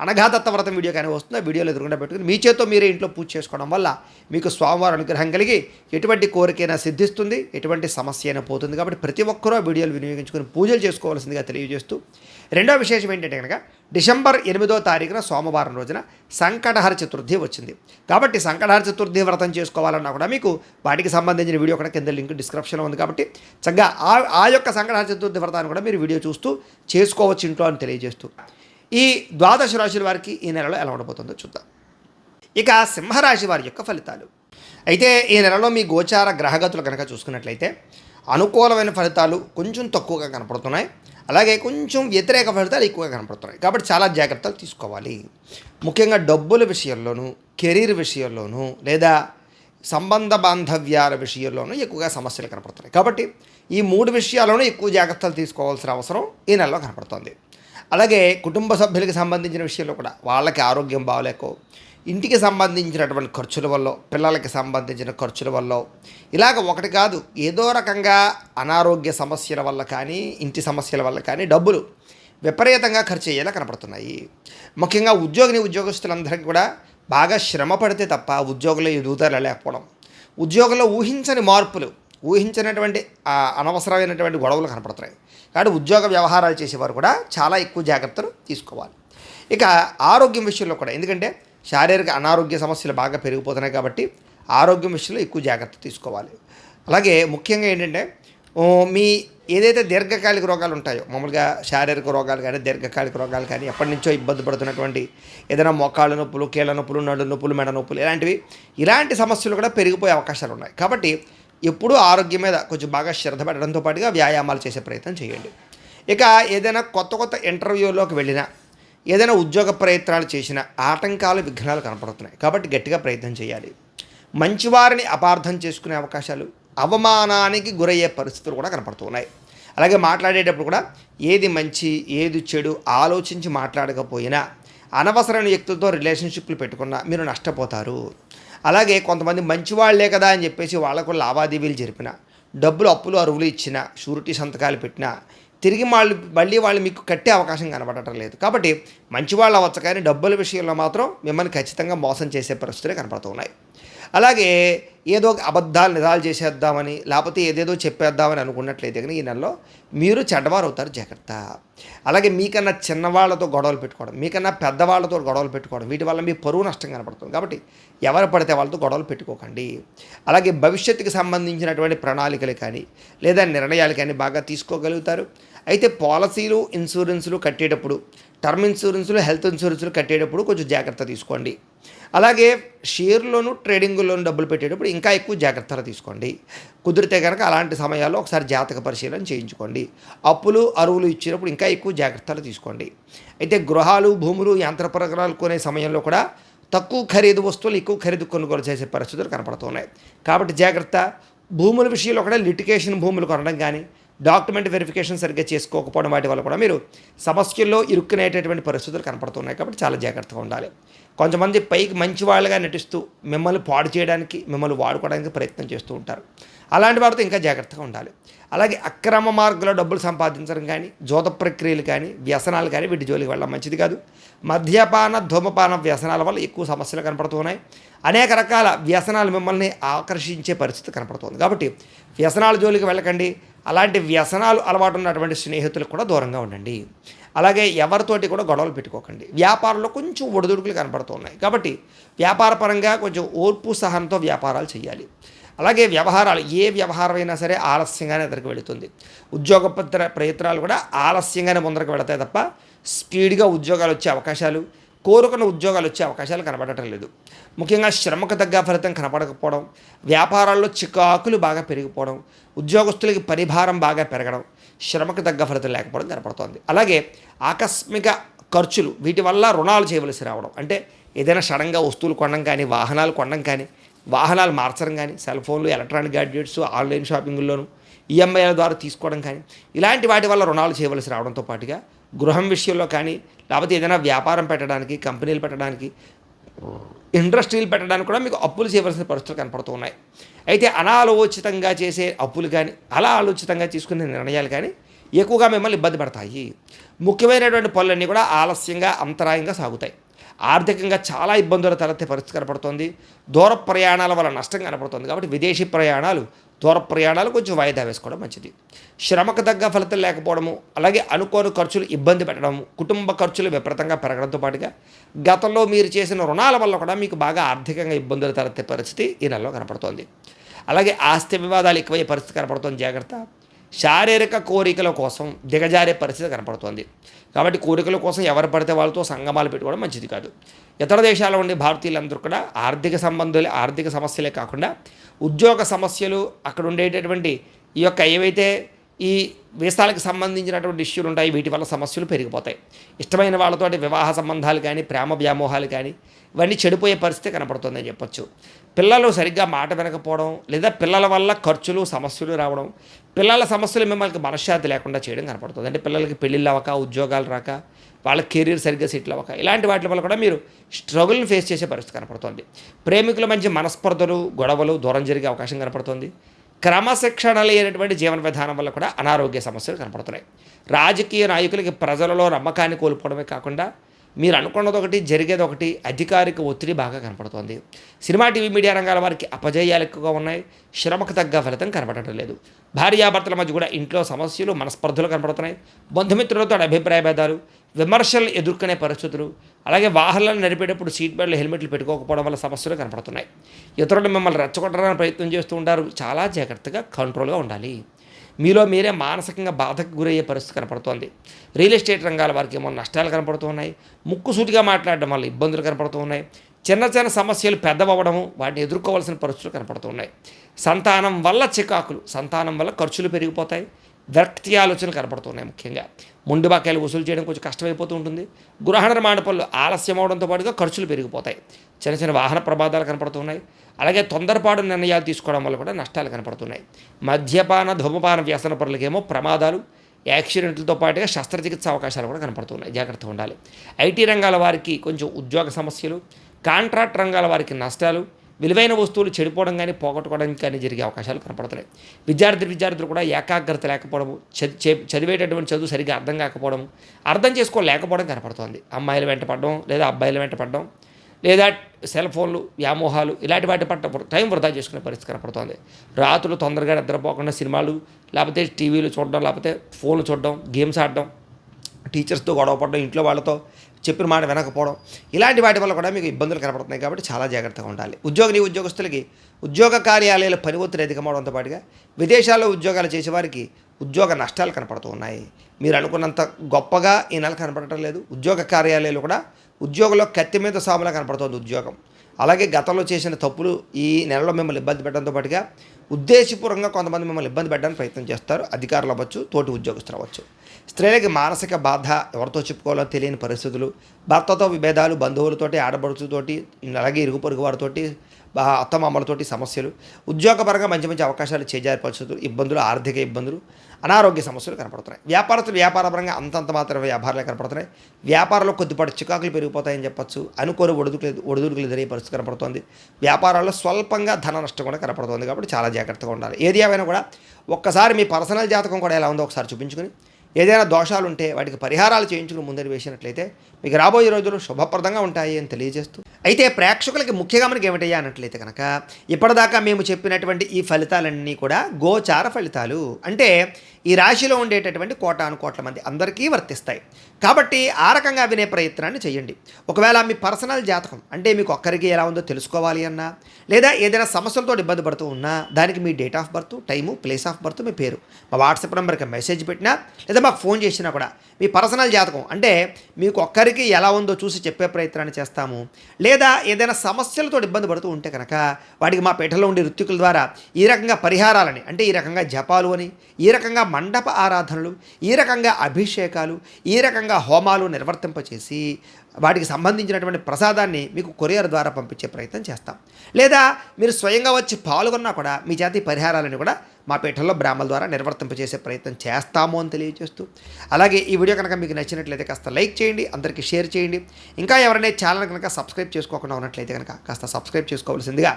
అనఘాదత్త వ్రతం వీడియో కానీ వస్తుందో వీడియోలు ఎదురుకుండా పెట్టుకుని మీ చేతో మీరే ఇంట్లో పూజ చేసుకోవడం వల్ల మీకు స్వామివారి అనుగ్రహం కలిగి ఎటువంటి కోరికైనా సిద్ధిస్తుంది ఎటువంటి సమస్య అయినా పోతుంది. కాబట్టి ప్రతి ఒక్కరూ ఆ వీడియోలు వినియోగించుకుని పూజలు చేసుకోవాల్సిందిగా తెలియజేస్తూ రెండో విశేషం ఏంటంటే కనుక డిసెంబర్ ఎనిమిదో తారీఖున సోమవారం రోజున సంకటహర చతుర్థి వచ్చింది. కాబట్టి సంకటహర చతుర్థి వ్రతం చేసుకోవాలన్నా కూడా మీకు వాటికి సంబంధించిన వీడియో కూడా కింద లింక్ డిస్క్రిప్షన్లో ఉంది కాబట్టి చక్కగా ఆ ఆ యొక్క సంకటహర చతుర్థి వ్రతాన్ని కూడా మీరు వీడియో చూస్తూ చేసుకోవచ్చు ఇంట్లో అని తెలియజేస్తూ. ఈ ద్వాదశ రాశుల వారికి ఈ నెలలో ఎలా ఉండబోతుందో చూద్దాం. ఇక సింహరాశి వారి యొక్క ఫలితాలు. అయితే ఈ నెలలో మీ గోచార గ్రహగతులు కనుక చూసుకున్నట్లయితే అనుకూలమైన ఫలితాలు కొంచెం తక్కువగా కనపడుతున్నాయి. అలాగే కొంచెం వ్యతిరేక ఫలితాలు ఎక్కువగా కనపడుతున్నాయి. కాబట్టి చాలా జాగ్రత్తలు తీసుకోవాలి. ముఖ్యంగా డబ్బుల విషయంలోనూ కెరీర్ విషయంలోనూ లేదా సంబంధ బాంధవ్యాల విషయంలోనూ ఎక్కువగా సమస్యలు కనపడుతున్నాయి. కాబట్టి ఈ మూడు విషయాల్లోనూ ఎక్కువ జాగ్రత్తలు తీసుకోవాల్సిన అవసరం ఈ నెలలో కనపడుతుంది. అలాగే కుటుంబ సభ్యులకి సంబంధించిన విషయంలో కూడా వాళ్ళకి ఆరోగ్యం బాగలేకో ఇంటికి సంబంధించినటువంటి ఖర్చుల వల్ల పిల్లలకి సంబంధించిన ఖర్చుల వల్ల ఇలాగ ఒకటి కాదు ఏదో రకంగా అనారోగ్య సమస్యల వల్ల కానీ ఇంటి సమస్యల వల్ల కానీ డబ్బులు విపరీతంగా ఖర్చు అయ్యేలా కనపడుతున్నాయి. ముఖ్యంగా ఉద్యోగిని ఉద్యోగస్తులందరికీ కూడా బాగా శ్రమ పడితే తప్ప ఉద్యోగంలో ఎదుగుదల లేకపోవడం ఉద్యోగంలో ఊహించని మార్పులు ఊహించినటువంటి అనవసరమైనటువంటి గొడవలు కనపడుతున్నాయి కాబట్టి ఉద్యోగ వ్యవహారాలు చేసేవారు కూడా చాలా ఎక్కువ జాగ్రత్తలు తీసుకోవాలి. ఇక ఆరోగ్యం విషయంలో కూడా ఎందుకంటే శారీరక అనారోగ్య సమస్యలు బాగా పెరిగిపోతున్నాయి కాబట్టి ఆరోగ్యం విషయంలో ఎక్కువ జాగ్రత్త తీసుకోవాలి. అలాగే ముఖ్యంగా ఏంటంటే మీ ఏదైతే దీర్ఘకాలిక రోగాలు ఉంటాయో మామూలుగా శారీరక రోగాలు కానీ దీర్ఘకాలిక రోగాలు కానీ ఎప్పటి నుంచో ఇబ్బంది పడుతున్నటువంటి ఏదైనా మోకాళ్ళ నొప్పులు కీళ్ళ నొప్పులు నడు నొప్పులు మెడ నొప్పులు ఇలాంటివి ఇలాంటి సమస్యలు కూడా పెరిగిపోయే అవకాశాలు ఉన్నాయి. కాబట్టి ఎప్పుడూ ఆరోగ్యం మీద కొంచెం బాగా శ్రద్ధ పెట్టడంతో పాటుగా వ్యాయామాలు చేసే ప్రయత్నం చేయండి. ఇక ఏదైనా కొత్త కొత్త ఇంటర్వ్యూలోకి వెళ్ళినా ఏదైనా ఉద్యోగ ప్రయత్నాలు చేసినా ఆటంకాలు విఘ్నాలు కనపడుతున్నాయి. కాబట్టి గట్టిగా ప్రయత్నం చేయాలి. మంచివారిని అపార్థం చేసుకునే అవకాశాలు అవమానానికి గురయ్యే పరిస్థితులు కూడా కనపడుతున్నాయి. అలాగే మాట్లాడేటప్పుడు కూడా ఏది మంచి ఏది చెడు ఆలోచించి మాట్లాడకపోయినా అనవసరమైన వ్యక్తులతో రిలేషన్షిప్లు పెట్టుకున్నా మీరు నష్టపోతారు. అలాగే కొంతమంది మంచివాళ్ళే కదా అని చెప్పేసి వాళ్ళకు లావాదేవీలు జరిపిన డబ్బులు అప్పులు అరువులు ఇచ్చిన షూరిటీ సంతకాలు పెట్టినా తిరిగి వాళ్ళు మళ్ళీ వాళ్ళు మీకు కట్టే అవకాశం కనబడటం లేదు. కాబట్టి మంచి వాళ్ళు అవ్వచ్చు కానీ డబ్బుల విషయంలో మాత్రం మిమ్మల్ని ఖచ్చితంగా మోసం చేసే పరిస్థితులే కనపడుతున్నాయి అలాగే ఏదో ఒక అబద్ధాలు నిజాలు చేసేద్దామని లేకపోతే ఏదేదో చెప్పేద్దామని అనుకున్నట్లయితే కానీ ఈ నెలలో మీరు చెడ్డవారు అవుతారు జాగ్రత్త. అలాగే మీకన్నా చిన్నవాళ్ళతో గొడవలు పెట్టుకోవడం మీకన్నా పెద్దవాళ్ళతో గొడవలు పెట్టుకోవడం వీటి వల్ల మీ పరువు నష్టం కనపడుతుంది కాబట్టి ఎవరు పడితే వాళ్ళతో గొడవలు పెట్టుకోకండి. అలాగే భవిష్యత్తుకి సంబంధించినటువంటి ప్రణాళికలు కానీ లేదా నిర్ణయాలు కానీ బాగా తీసుకోగలుగుతారు. అయితే పాలసీలు ఇన్సూరెన్సులు కట్టేటప్పుడు టర్మ్ ఇన్సూరెన్సులు హెల్త్ ఇన్సూరెన్సులు కట్టేటప్పుడు కొంచెం జాగ్రత్త తీసుకోండి. అలాగే షేర్లోను ట్రేడింగ్లోను డబ్బులు పెట్టేటప్పుడు ఇంకా ఎక్కువ జాగ్రత్తలు తీసుకోండి. కుదిరితే కనుక అలాంటి సమయాల్లో ఒకసారి జాతక పరిశీలన చేయించుకోండి. అప్పులు అరువులు ఇచ్చినప్పుడు ఇంకా ఎక్కువ జాగ్రత్తలు తీసుకోండి. అయితే గృహాలు భూములు యంత్ర పరికరాలు కొనే సమయంలో కూడా తక్కువ ఖరీదు వస్తువులు ఎక్కువ ఖరీదు కొనుగోలు చేసే పరిస్థితులు కనపడుతున్నాయి. కాబట్టి జాగ్రత్త. భూముల విషయంలో కూడా లిటికేషన్ భూములు కొనడం కానీ డాక్యుమెంట్ వెరిఫికేషన్ సరిగ్గా చేసుకోకపోవడం వాటి వల్ల కూడా మీరు సమస్యల్లో ఇరుక్కునేటటువంటి పరిస్థితులు కనపడుతున్నాయి. కాబట్టి చాలా జాగ్రత్తగా ఉండాలి. కొంతమంది పైకి మంచి వాళ్ళగా నటిస్తూ మిమ్మల్ని పాడు చేయడానికి మిమ్మల్ని వాడుకోవడానికి ప్రయత్నం చేస్తూ ఉంటారు. అలాంటి వారితో ఇంకా జాగ్రత్తగా ఉండాలి. అలాగే అక్రమ మార్గంలో డబ్బులు సంపాదించడం కానీ జోత ప్రక్రియలు కానీ వ్యసనాలు కానీ వీటి జోలికి వెళ్ళడం మంచిది కాదు. మద్యపాన ధూమపాన వ్యసనాల వల్ల ఎక్కువ సమస్యలు కనపడుతున్నాయి. అనేక రకాల వ్యసనాలు మిమ్మల్ని ఆకర్షించే పరిస్థితి కనపడుతుంది. కాబట్టి వ్యసనాల జోలికి వెళ్ళకండి. అలాంటి వ్యసనాలు అలవాటు ఉన్నటువంటి స్నేహితులకు కూడా దూరంగా ఉండండి. అలాగే ఎవరితోటి కూడా గొడవలు పెట్టుకోకండి. వ్యాపారంలో కొంచెం ఒడిదుడుకులు కనపడుతున్నాయి కాబట్టి వ్యాపారపరంగా కొంచెం ఓర్పు సహనంతో వ్యాపారాలు చేయాలి అలాగే వ్యవహారాలు ఏ వ్యవహారమైనా సరే ఆలస్యంగానే ఎదురుకు వెళుతుంది. ఉద్యోగ పత్ర ప్రయత్నాలు కూడా ఆలస్యంగానే ముందరకు వెళతాయి తప్ప స్పీడ్గా ఉద్యోగాలు వచ్చే అవకాశాలు కోరుకున్న ఉద్యోగాలు వచ్చే అవకాశాలు కనబడటం లేదు. ముఖ్యంగా శ్రమకు తగ్గ ఫలితం కనపడకపోవడం వ్యాపారాల్లో చికాకులు బాగా పెరిగిపోవడం ఉద్యోగస్తులకి పరిభారం బాగా పెరగడం శ్రమకు తగ్గ ఫలితం లేకపోవడం కనపడుతోంది అలాగే ఆకస్మిక ఖర్చులు వీటి వల్ల రుణాలు చేయవలసి రావడం. అంటే ఏదైనా సడన్గా వస్తువులు కొనడం కానీ వాహనాలు కొనడం కానీ వాహనాలు మార్చడం కానీ సెల్ ఫోన్లు ఎలక్ట్రానిక్ గ్యాడ్జెట్స్ ఆన్లైన్ షాపింగ్లోను ఈఎంఐల ద్వారా తీసుకోవడం కానీ ఇలాంటి వాటి వల్ల రుణాలు చేయవలసి రావడంతో పాటుగా గృహం విషయంలో కానీ లేకపోతే ఏదైనా వ్యాపారం పెట్టడానికి కంపెనీలు పెట్టడానికి ఇండస్ట్రీలు పెట్టడానికి కూడా మీకు అప్పులు చేయవలసిన పరిస్థితులు కనపడుతూ ఉన్నాయి. అయితే అనాలోచితంగా చేసే అప్పులు కానీ అలా ఆలోచితంగా తీసుకునే నిర్ణయాలు కానీ ఎక్కువగా మిమ్మల్ని ఇబ్బంది పడతాయి. ముఖ్యమైనటువంటి పనులన్నీ కూడా ఆలస్యంగా అంతరాయంగా సాగుతాయి. ఆర్థికంగా చాలా ఇబ్బందుల తలెత్తే పరిస్థితి కనపడుతోంది. దూర ప్రయాణాల వల్ల నష్టం కనపడుతుంది కాబట్టి విదేశీ ప్రయాణాలు దూర ప్రయాణాలు కొంచెం వాయిదా వేసుకోవడం మంచిది. శ్రమకు తగ్గ ఫలితం లేకపోవడము అలాగే అనుకోని ఖర్చులు ఇబ్బంది పెట్టడము కుటుంబ ఖర్చులు విపరీతంగా పెరగడంతో పాటుగా గతంలో మీరు చేసిన రుణాల వల్ల కూడా మీకు బాగా ఆర్థికంగా ఇబ్బందులు తలెత్తే పరిస్థితి ఈ నెలలో కనపడుతోంది. అలాగే ఆస్తి వివాదాలు ఎక్కువయ్యే పరిస్థితి కనపడుతోంది. జాగ్రత్త. శారీరక కోరికల కోసం దిగజారే పరిస్థితి కనపడుతోంది. కాబట్టి కోరికల కోసం ఎవరు పడితే వాళ్ళతో సంగమాలు పెట్టుకోవడం మంచిది కాదు. ఇతర దేశాల్లో ఉండే భారతీయులందరూ కూడా ఆర్థిక సంబంధాలు ఆర్థిక సమస్యలే కాకుండా ఉద్యోగ సమస్యలు అక్కడ ఉండేటటువంటి ఈ యొక్క ఏవైతే ఈ వీసాలకు సంబంధించినటువంటి ఇష్యూలు ఉంటాయి వీటి వల్ల సమస్యలు పెరిగిపోతాయి. ఇష్టమైన వాళ్ళతోటి వివాహ సంబంధాలు కానీ ప్రేమ వ్యామోహాలు కానీ ఇవన్నీ చెడిపోయే పరిస్థితి కనపడుతుందని చెప్పొచ్చు. పిల్లలు సరిగ్గా మాట వినకపోవడం లేదా పిల్లల వల్ల ఖర్చులు సమస్యలు రావడం పిల్లల సమస్యలు మిమ్మల్ని మనశ్శాంతి లేకుండా చేయడం కనపడుతుంది. అంటే పిల్లలకి పెళ్ళిళ్ళు అవ్వక ఉద్యోగాలు రాక వాళ్ళ కెరీర్ సరిగ్గా సెటిల్ అవ్వక ఇలాంటి వాటి వల్ల కూడా మీరు స్ట్రగుల్ని ఫేస్ చేసే పరిస్థితి కనపడుతుంది. ప్రేమికుల మధ్య మనస్పర్ధలు గొడవలు దూరం జరిగే అవకాశం కనపడుతుంది. క్రమశిక్షణ లేనటువంటి జీవన విధానం వల్ల కూడా అనారోగ్య సమస్యలు కనపడుతున్నాయి. రాజకీయ నాయకులకి ప్రజలలో నమ్మకాన్ని కోల్పోవడమే కాకుండా మీరు అనుకున్నది ఒకటి జరిగేది ఒకటి అధికారిక ఒత్తిడి బాగా కనపడుతోంది. సినిమా టీవీ మీడియా రంగాల వారికి అపజయాలు ఎక్కువగా ఉన్నాయి. శ్రమకు తగ్గ ఫలితం కనపడటం లేదు. భార్యాభర్తల మధ్య కూడా ఇంట్లో సమస్యలు మనస్పర్ధలు కనపడుతున్నాయి. బంధుమిత్రులతో అభిప్రాయ భేదాలు విమర్శలు ఎదుర్కొనే పరిస్థితులు అలాగే వాహనాలను నడిపేటప్పుడు సీట్ బెల్ట్లు హెల్మెట్లు పెట్టుకోకపోవడం వల్ల సమస్యలు కనపడుతున్నాయి. ఇతరులు మిమ్మల్ని రెచ్చగొట్టడానికి ప్రయత్నం చేస్తూ ఉంటారు. చాలా జాగ్రత్తగా కంట్రోల్గా ఉండాలి. మీలో మీరే మానసికంగా బాధకు గురయ్యే పరిస్థితి కనపడుతోంది. రియల్ ఎస్టేట్ రంగాల వారికి ఏమో నష్టాలు కనపడుతున్నాయి. ముక్కుసూటిగా మాట్లాడడం వల్ల ఇబ్బందులు కనపడుతున్నాయి. చిన్న చిన్న సమస్యలు పెద్దవడము వాటిని ఎదుర్కోవాల్సిన పరిస్థితులు కనపడుతున్నాయి. సంతానం వల్ల చికాకులు సంతానం వల్ల ఖర్చులు పెరిగిపోతాయి. వ్యక్తి ఆలోచనలు కనపడుతున్నాయి ముఖ్యంగా. ముండు బాకాయలు వసూలు చేయడం కొంచెం కష్టమైపోతూ ఉంటుంది. గృహ నిర్మాణ పనులు ఆలస్యం అవడంతో పాటుగా ఖర్చులు పెరిగిపోతాయి. చిన్న చిన్న వాహన ప్రమాదాలు కనపడుతున్నాయి. అలాగే తొందరపాటు నిర్ణయాలు తీసుకోవడం వల్ల కూడా నష్టాలు కనపడుతున్నాయి. మద్యపాన ధూమపాన వ్యసన పనులకేమో ప్రమాదాలు యాక్సిడెంట్లతో పాటుగా శస్త్రచికిత్స అవకాశాలు కూడా కనపడుతున్నాయి. జాగ్రత్తగా ఉండాలి. ఐటీ రంగాల వారికి కొంచెం ఉద్యోగ సమస్యలు కాంట్రాక్ట్ రంగాల వారికి నష్టాలు విలువైన వస్తువులు చెడిపోవడం కానీ పోగొట్టుకోవడం కానీ జరిగే అవకాశాలు కనపడుతున్నాయి విద్యార్థి విద్యార్థులు కూడా ఏకాగ్రత లేకపోవడము చది చదివేటటువంటి చదువు సరిగ్గా అర్థం కాకపోవడం అర్థం చేసుకోలేకపోవడం కనపడుతోంది. అమ్మాయిలు వెంట పడడం లేదా అబ్బాయిల వెంట పడడం లేదా సెల్ ఫోన్లు వ్యామోహాలు ఇలాంటి వాటి పట్ల టైం వృధా చేసుకునే పరిస్థితి కనపడుతోంది. రాత్రులు తొందరగా నిద్రపోకుండా సినిమాలు లేకపోతే టీవీలు చూడడం లేకపోతే ఫోన్లు చూడడం గేమ్స్ ఆడడం టీచర్స్తో గొడవ పడడం ఇంట్లో వాళ్ళతో చెప్పిన మాట వినకపోవడం ఇలాంటి వాటి వల్ల కూడా మీకు ఇబ్బందులు కనపడుతున్నాయి కాబట్టి చాలా జాగ్రత్తగా ఉండాలి. ఉద్యోగిని ఉద్యోగస్తులకి ఉద్యోగ కార్యాలయాల పని ఒత్తిడి అధికమవడంతో పాటుగా విదేశాల్లో ఉద్యోగాలు చేసేవారికి ఉద్యోగ నష్టాలు కనపడుతూ ఉన్నాయి. మీరు అనుకున్నంత గొప్పగా ఈ నెల కనపడటం లేదు. ఉద్యోగ కార్యాలయాలు కూడా ఉద్యోగంలో కత్తి మీద సాములా కనపడుతుంది ఉద్యోగం. అలాగే గతంలో చేసిన తప్పులు ఈ నెలలో మిమ్మల్ని ఇబ్బంది పెట్టడంతో పాటుగా ఉద్దేశపూర్వకంగా కొంతమంది మిమ్మల్ని ఇబ్బంది పెట్టడానికి ప్రయత్నం చేస్తారు. అధికారులు అవ్వచ్చు తోటి ఉద్యోగస్తులు అవ్వచ్చు. స్త్రీలకి మానసిక బాధ ఎవరితో చెప్పుకోవాలో తెలియని పరిస్థితులు భర్తతో విభేదాలు బంధువులతోటి ఆడబడుచుతోటి అలాగే ఇరుగు పొరుగు వారితోటి అత్తమామలతోటి సమస్యలు. ఉద్యోగపరంగా మంచి మంచి అవకాశాలు చేజారి పరిస్థితులు ఇబ్బందులు ఆర్థిక ఇబ్బందులు అనారోగ్య సమస్యలు కనపడుతున్నాయి. వ్యాపారస్తులు వ్యాపారపరంగా అంతంత మాత్రమే వ్యాపారాలే కనపడుతున్నాయి. వ్యాపారంలో కొద్దిపాటి చికాకులు పెరిగిపోతాయని చెప్పొచ్చు. అనుకోని ఒడిదుడుకులు ఒడిదుడుకులు ఎదురయ్యే పరిస్థితి కనపడుతోంది. వ్యాపారాల్లో స్వల్పంగా ధన నష్టం కూడా కనపడుతోంది కాబట్టి చాలా జాగ్రత్తగా ఉండాలి. ఏది ఏమైనా కూడా ఒక్కసారి మీ పర్సనల్ జాతకం కూడా ఎలా ఉందో ఒకసారి చూపించుకుని ఏదైనా దోషాలు ఉంటే వాటికి పరిహారాలు చేయించుకుని ముందరి వేసినట్లయితే మీకు రాబోయే రోజులు శుభప్రదంగా ఉంటాయి అని తెలియజేస్తూ. అయితే ప్రేక్షకులకి ముఖ్యంగా మనకి ఏమిటయ్యా అన్నట్లయితే కనుక ఇప్పటిదాకా మేము చెప్పినటువంటి ఈ ఫలితాలన్నీ కూడా గోచార ఫలితాలు. అంటే ఈ రాశిలో ఉండేటటువంటి కోటాను కోట్ల మంది అందరికీ వర్తిస్తాయి. కాబట్టి ఆ రకంగా వినే ప్రయత్నాన్ని చేయండి. ఒకవేళ మీ పర్సనల్ జాతకం అంటే మీకు ఒక్కరికి ఎలా ఉందో తెలుసుకోవాలి అన్నా లేదా ఏదైనా సమస్యలతో ఇబ్బంది పడుతూ ఉన్నా దానికి మీ date of birth time place of birth మీ పేరు. మా వాట్సాప్ నెంబర్కి మెసేజ్ పెట్టినా లేదా మాకు ఫోన్ చేసినా కూడా మీ పర్సనల్ జాతకం అంటే మీకు ఒక్కరికి ఎలా ఉందో చూసి చెప్పే ప్రయత్నాన్ని చేస్తాము. లేదా ఏదైనా సమస్యలతో ఇబ్బంది పడుతూ ఉంటే కనుక వాటికి మా పీఠలో ఉండే ఋత్వికుల ద్వారా ఈ రకంగా పరిహారాలని అంటే ఈ రకంగా జపాలు అని ఈ రకంగా మండప ఆరాధనలు ఈ రకంగా అభిషేకాలు ఈ రకంగా హోమాలు నిర్వర్తింపచేసి వాటికి సంబంధించినటువంటి ప్రసాదాన్ని మీకు కొరియర్ ద్వారా పంపించే ప్రయత్నం చేస్తాం. లేదా మీరు స్వయంగా వచ్చి పాల్గొన్నా కూడా మీ జాతి పరిహారాలను కూడా మా పీఠంలో బ్రాహ్మల ద్వారా నిర్వర్తింపజేసే ప్రయత్నం చేస్తాము అని తెలియజేస్తూ. అలాగే ఈ వీడియో కనుక మీకు నచ్చినట్లయితే కాస్త లైక్ చేయండి అందరికీ షేర్ చేయండి. ఇంకా ఎవరైనా ఛానల్ కనుక సబ్స్క్రైబ్ చేసుకోకుండా ఉన్నట్లయితే కనుక కాస్త సబ్స్క్రైబ్ చేసుకోవాల్సిందిగా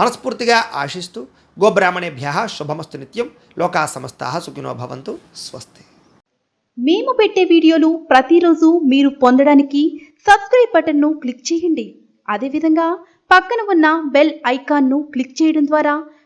మనస్ఫూర్తిగా ఆశిస్తూ గోబ్రాహ్మణేభ్య శుభమస్తు నిత్యం లోకా సమస్తా సుఖినో భవంతు స్వస్తి. మేము పెట్టే వీడియోలు ప్రతిరోజు మీరు పొందడానికి సబ్స్క్రైబ్ బటన్ను క్లిక్ చేయండి. అదేవిధంగా పక్కన ఉన్న బెల్ ఐకాన్ను క్లిక్ చేయడం ద్వారా